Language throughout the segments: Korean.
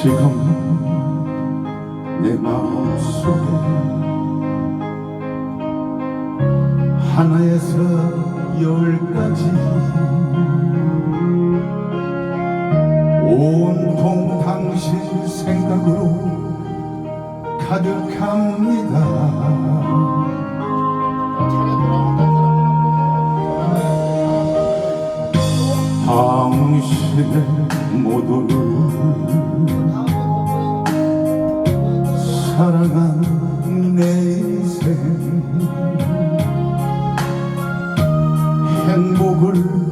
지금 내 마음속에 하나에서 열까지 온통 당신 생각으로 가득합니다. 당신의 모두 를 사랑한 내 인생. 행복을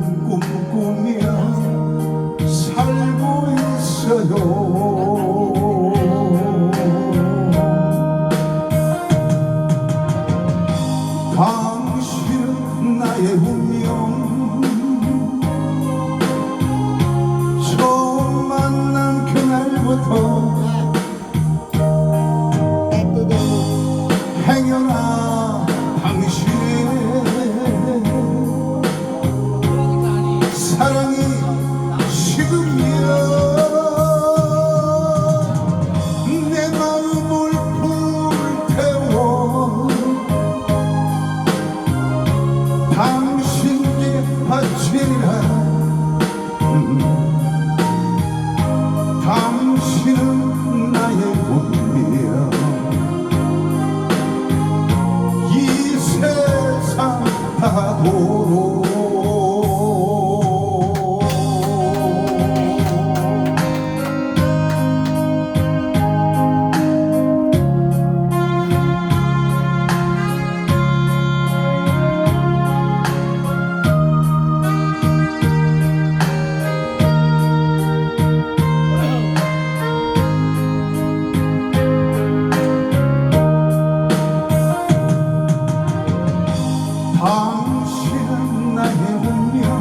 사랑이 식으면 내 마음을 불태워. 당신께 바치리라. 당신은 나의 운명 이 세상 파도 당신은 나의 운명